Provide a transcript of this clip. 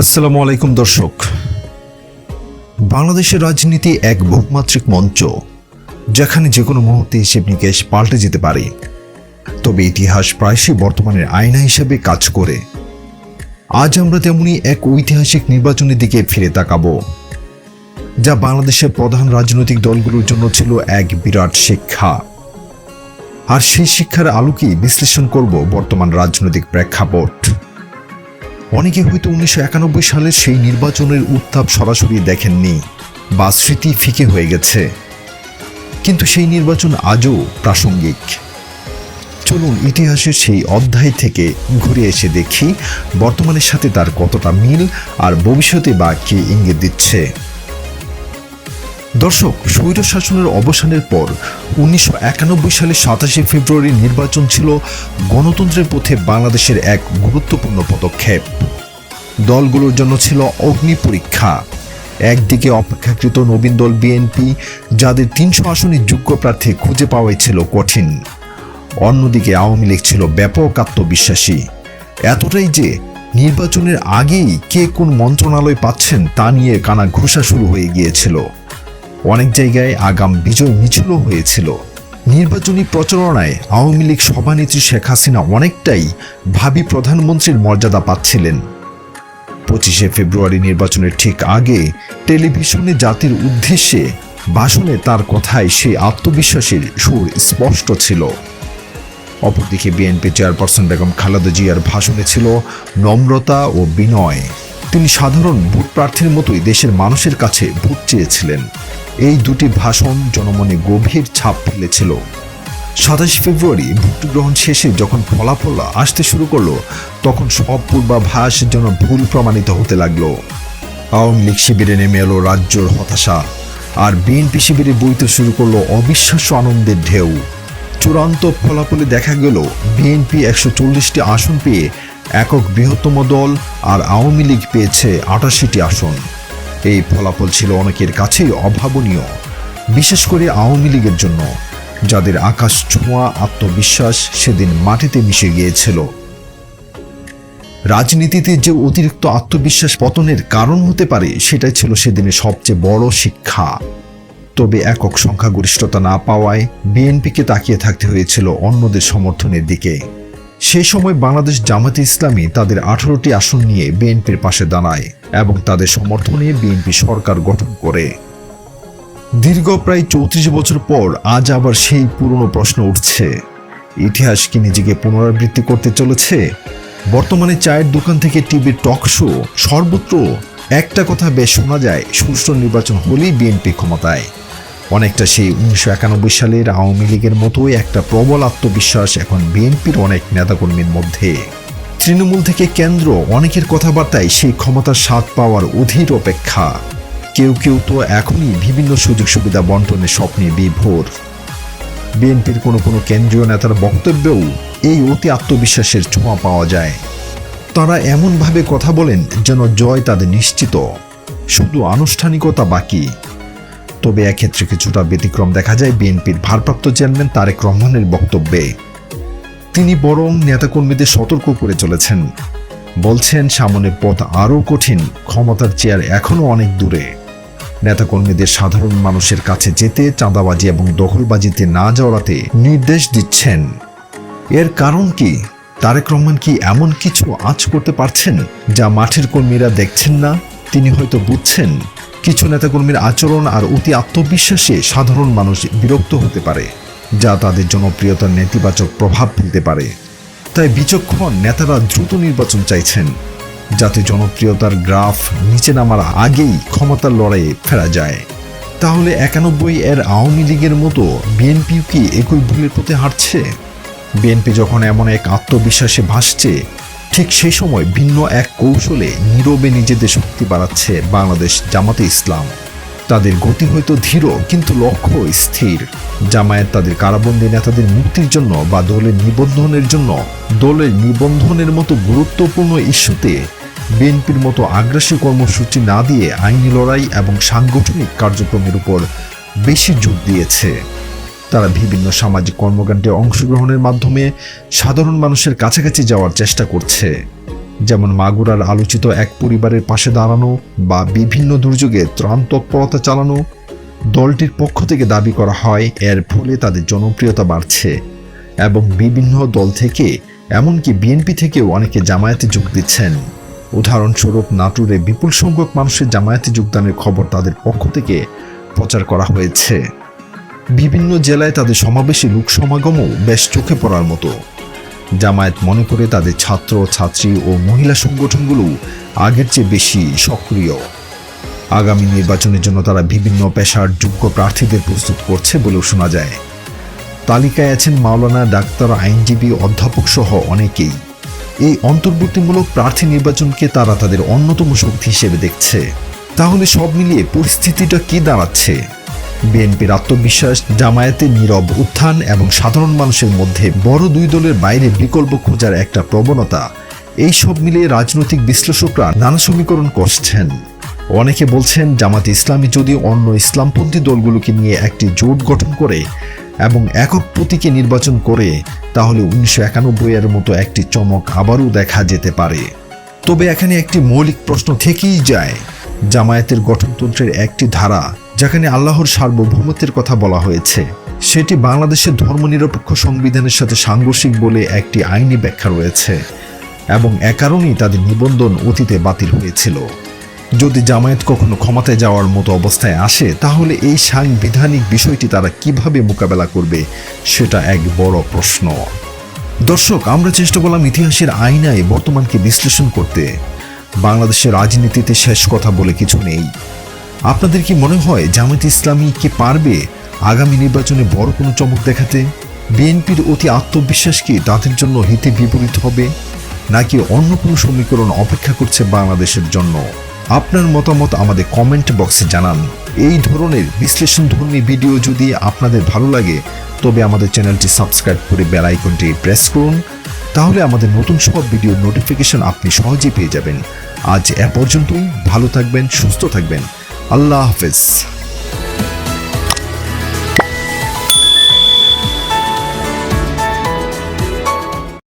আসসালামু আলাইকুম, দর্শক। বাংলাদেশের রাজনীতি এক বহুমাত্রিক মঞ্চ, যেখানে যে কোনো মুহূর্তে হিসেব নিকেশ পাল্টে যেতে পারে। তবে ইতিহাস প্রায়শই বর্তমানের আয়না হিসেবে কাজ করে। আজ আমরা তেমনি এক ঐতিহাসিক নির্বাচনের দিকে ফিরে তাকাবো, যা বাংলাদেশের প্রধান রাজনৈতিক দলগুলোর জন্য ছিল এক বিরাট শিক্ষা। আর সেই শিক্ষার আলোকেই বিশ্লেষণ করব বর্তমান রাজনৈতিক প্রেক্ষাপট। অনেকে হয়তো উনিশশো একানব্বই সালের সেই নির্বাচনের উত্তাপ সরাসরি দেখেননি। বা স্মৃতি ফিকে হয়ে গেছে। কিন্তু সেই নির্বাচন আজও প্রাসঙ্গিক। চলুন ইতিহাসের সেই অধ্যায় থেকে ঘুরে এসে দেখি, বর্তমানের সাথে তার কতটা মিল আর ভবিষ্যতে বা কে ইঙ্গিত দিচ্ছে। দর্শক স্বৈর শাসনের অবসানের পর উনিশশো সালের সাতাশে ফেব্রুয়ারি নির্বাচন ছিল গণতন্ত্রের পথে বাংলাদেশের এক গুরুত্বপূর্ণ পদক্ষেপ। দলগুলোর জন্য ছিল অগ্নি পরীক্ষা। একদিকে অপেক্ষাকৃত নবীন দল বিএনপি, যাদের তিনশো আসনে যোগ্য প্রার্থী খুঁজে পাওয়াই ছিল কঠিন। অন্যদিকে আওয়ামী লীগ ছিল ব্যাপক আত্মবিশ্বাসী। এতটাই যে নির্বাচনের আগেই কে কোন মন্ত্রণালয় পাচ্ছেন তা নিয়ে কানা ঘোষা শুরু হয়ে গিয়েছিল। অনেক জায়গায় আগাম বিজয় মিছিলও হয়েছিল। নির্বাচনী প্রচারণায় আওয়ামী লীগ সভানেত্রী শেখ হাসিনা অনেকটাই ভাবি প্রধানমন্ত্রীর মর্যাদা পাচ্ছিলেন। পঁচিশে ফেব্রুয়ারি নির্বাচনের ঠিক আগে টেলিভিশনে জাতির উদ্দেশ্যে ভাষণে তার কথায় সেই আত্মবিশ্বাসের সুর স্পষ্ট ছিল। অপরদিকে বিএনপি চেয়ারপারসন বেগম খালেদা জিয়ার ভাষণে ছিল নম্রতা ও বিনয়। তিনি সাধারণ ভোট প্রার্থীর মতোই দেশের মানুষের কাছে ভোট চেয়েছিলেন। এই দুটি ভাষণ জনমনে গভীর ছাপ ফেলেছিল। সাতাশ ফেব্রুয়ারি ভোট গ্রহণ শেষে যখন ফলাফল আসতে শুরু করল, তখন সব পূর্বাভাস যেন ভুল প্রমাণিত হতে লাগল। আওয়ামী লীগ শিবিরে নেমে এলো রাজ্যর হতাশা, আর বিএনপি শিবিরে বইতে শুরু করল অবিশ্বাস্য আনন্দের ঢেউ। চূড়ান্ত ফলাফলে দেখা গেল, বিএনপি একশো চল্লিশটি আসন পেয়ে একক বৃহত্তম দল আর আওয়ামী লীগ পেয়েছে আটাশিটি আসন। এই ফলাফল ছিল অনেকের কাছেই অভাবনীয়, বিশেষ করে আওয়ামী লীগের জন্য, যাদের আকাশ ছোঁয়া, আত্মবিশ্বাস সেদিন মাটিতে মিশে গিয়েছিল। রাজনীতিতে যে অতিরিক্ত আত্মবিশ্বাস পতনের কারণ হতে পারে, সেটাই ছিল সেদিনের সবচেয়ে বড় শিক্ষা। তবে একক সংখ্যাগরিষ্ঠতা না পাওয়ায় বিএনপিকে তাকিয়ে থাকতে হয়েছিল অন্যদের সমর্থনের দিকে। সেই সময় বাংলাদেশ জামাতে ইসলামী তাদের আঠারোটি আসন নিয়ে বিএনপির পাশে দাঁড়ায় এবং তাদের সমর্থনে বিএনপি সরকার গঠন করে। দীর্ঘ প্রায় চৌত্রিশ বছর পর আজ আবার সেই পুরনো প্রশ্ন উঠছে। ইতিহাস কি নিজেকে পুনরাবৃত্তি করতে চলেছে? বর্তমানে চায়ের দোকান থেকে টিভির টক শো সর্বত্র একটা কথা বেশ শোনা যায়, সুষ্ঠু নির্বাচন হলেই বিএনপি ক্ষমতায়। অনেকটা সেই উনিশশো একানব্বই সালের আওয়ামী লীগের মতোই একটা প্রবল আত্মবিশ্বাস এখন বিএনপির অনেক নেতাকর্মীর মধ্যে। তৃণমূল থেকে কেন্দ্র, অনেকের কথাবার্তায় সেই ক্ষমতার স্বাদ পাওয়ার অধীর অপেক্ষা। কেউ কেউ তো এখনই বিভিন্ন সুযোগ সুবিধা বন্টনের স্বপ্নে বিভোর। বিএনপির কোনো কোনো কেন্দ্রীয় নেতার বক্তব্যেও এই অতি আত্মবিশ্বাসের ছোঁয়া পাওয়া যায়। তারা এমনভাবে কথা বলেন যেন জয় তাদের নিশ্চিত। শুধু আনুষ্ঠানিকতা বাকি। তবে এক্ষেত্রে কিছুটা ব্যতিক্রম দেখা যায় বিএনপির ভারপ্রাপ্ত চেয়ারম্যান তারেক রহমানের বক্তব্যে। তিনি বরং নেতাকর্মীদের সতর্ক করে চলেছেন। বলছেন, সামনের পথ আরও কঠিন, ক্ষমতার চেয়ার এখনও অনেক দূরে। নেতাকর্মীদের সাধারণ মানুষের কাছে যেতে, চাঁদাবাজি এবং দখলবাজিতে না জড়াতে নির্দেশ দিচ্ছেন। এর কারণ কি? তারেক রহমান কি এমন কিছু আঁচ করতে পারছেন, যা মাঠের কর্মীরা দেখছেন না? তিনি হয়তো বুঝছেন। কিছু নেতাকর্মীর আচরণ আর অতি আত্মবিশ্বাসে সাধারণ মানুষ বিরক্ত হতে পারে, যা তাদের জনপ্রিয়তার নেতিবাচক প্রভাব ফেলতে পারে। তাই বিচক্ষণ নেতারা দ্রুত নির্বাচন চাইছেন, যাতে জনপ্রিয়তার গ্রাফ নিচে নামার আগেই ক্ষমতার লড়াইয়ে ফেরা যায়। তাহলে একানব্বই এর আওয়ামী লীগের মতো বিএনপিও কি একই ভুলের পথে হাঁটছে? বিএনপি যখন এমন এক আত্মবিশ্বাসে ভাসছে ঠিক সেই সময় ভিন্ন এক কৌশলে নীরবে নিজেদের শক্তি বাড়াচ্ছে বাংলাদেশ জামাতে ইসলাম। তাদের গতি হয়তো ধীর, কিন্তু লক্ষ্য স্থির। জামায়াত তাদের কারাবন্দী নেতাদের মুক্তির জন্য বা দলের নিবন্ধনের জন্য, দলের নিবন্ধনের মতো গুরুত্বপূর্ণ ইস্যুতে বিএনপির মতো আগ্রাসী কর্মসূচি না দিয়ে আইনি লড়াই এবং সাংগঠনিক কার্যক্রমের উপর বেশি জোর দিয়েছে। তারা বিভিন্ন সামাজিক কর্মকাণ্ডে অংশগ্রহণের মাধ্যমে সাধারণ মানুষের কাছাকাছি যাওয়ার চেষ্টা করছে। যেমন মাগুরার আলোচিত এক পরিবারের পাশে দাঁড়ানো বা বিভিন্ন দুর্যোগে ত্রাণ তৎপরতা চালানো দলটির পক্ষ থেকে দাবি করা হয়, এর ফলে তাদের জনপ্রিয়তা বাড়ছে এবং বিভিন্ন দল থেকে, এমনকি বিএনপি থেকেও অনেকে জামায়াতে যোগ দিচ্ছেন। উদাহরণস্বরূপ নাটোরে বিপুল সংখ্যক মানুষের জামায়াতে যোগদানের খবর তাদের পক্ষ থেকে প্রচার করা হয়েছে। বিভিন্ন জেলায় তাদের সমাবেশে লোক সমাগমও বেশ চোখে পড়ার মতো। জামায়াত মনে করে তাদের ছাত্র, ছাত্রী ও মহিলা সংগঠনগুলো আগের চেয়ে বেশি সক্রিয়। আগামী নির্বাচনের জন্য তারা বিভিন্ন পেশার যোগ্য প্রার্থীদের প্রস্তুত করছে বলেও শোনা যায়। তালিকায় আছেন মাওলানা, ডাক্তার, আইনজীবী অধ্যাপক সহ অনেকেই। এই অন্তর্বর্তীমূলক প্রার্থী নির্বাচনকে তারা তাদের অন্যতম শক্তি হিসেবে দেখছে। তাহলে সব মিলিয়ে পরিস্থিতিটা কি দাঁড়াচ্ছে? বিএনপির আত্মবিশ্বাস জামায়াতের নীরব উত্থান এবং সাধারণ মানুষের মধ্যে বড় দুই দলের বাইরে বিকল্প খোঁজার একটা প্রবণতা। এই সব মিলিয়ে রাজনৈতিক বিশ্লেষকরা নানা সমীকরণ করছেন। অনেকে বলছেন জামাত ইসলামী যদি অন্য ইসলামপন্থী দলগুলোকে নিয়ে একটি জোট গঠন করে এবং একক প্রতীকে নির্বাচন করে, তাহলে উনিশশো একানব্বই এর মতো একটি চমক আবারও দেখা যেতে পারে। তবে এখানে একটি মৌলিক প্রশ্ন থেকেই যায়। জামায়াতের গঠনতন্ত্রের একটি ধারা যেখানে আল্লাহর সার্বভৌমত্বের কথা বলা হয়েছে, সেটি বাংলাদেশের ধর্মনিরপেক্ষ সংবিধানের সাথে সাংঘর্ষিক বলে একটি আইনি ব্যাখ্যা রয়েছে এবং এ কারণেই তাদের নিবন্ধন অতীতে বাতিল হয়েছিল। যদি জামায়াত কখনো ক্ষমতায় যাওয়ার মতো অবস্থায় আসে, তাহলে এই সাংবিধানিক বিষয়টি তারা কীভাবে মোকাবেলা করবে, সেটা এক বড় প্রশ্ন। দর্শক, আমরা চেষ্টা করলাম ইতিহাসের আয়নায় বর্তমানকে বিশ্লেষণ করতে। বাংলাদেশের রাজনীতিতে শেষ কথা বলে কিছু নেই। আপনাদের কি মনে হয় জামায়াত ইসলামী কি পারবে আগামী নির্বাচনে বড় কোনো চমক দেখাতে? বিএনপির অতি আত্মবিশ্বাস কি তাদের জন্য হিতে বিপরীত হবে? নাকি অন্য কোনো সমীকরণ অপেক্ষা করছে বাংলাদেশের জন্য? আপনার মতামত আমাদের কমেন্ট বক্সে জানান। এই ধরনের বিশ্লেষণধর্মী ভিডিও যদি আপনাদের ভালো লাগে, তবে আমাদের চ্যানেলটি সাবস্ক্রাইব করে বেল আইকনটি প্রেস করুন। তাহলে আমাদের নতুন সব ভিডিও নোটিফিকেশন আপনি সহজেই পেয়ে যাবেন। আজ এ পর্যন্তই, ভালো থাকবেন, সুস্থ থাকবেন। আল্লাহ হাফেজ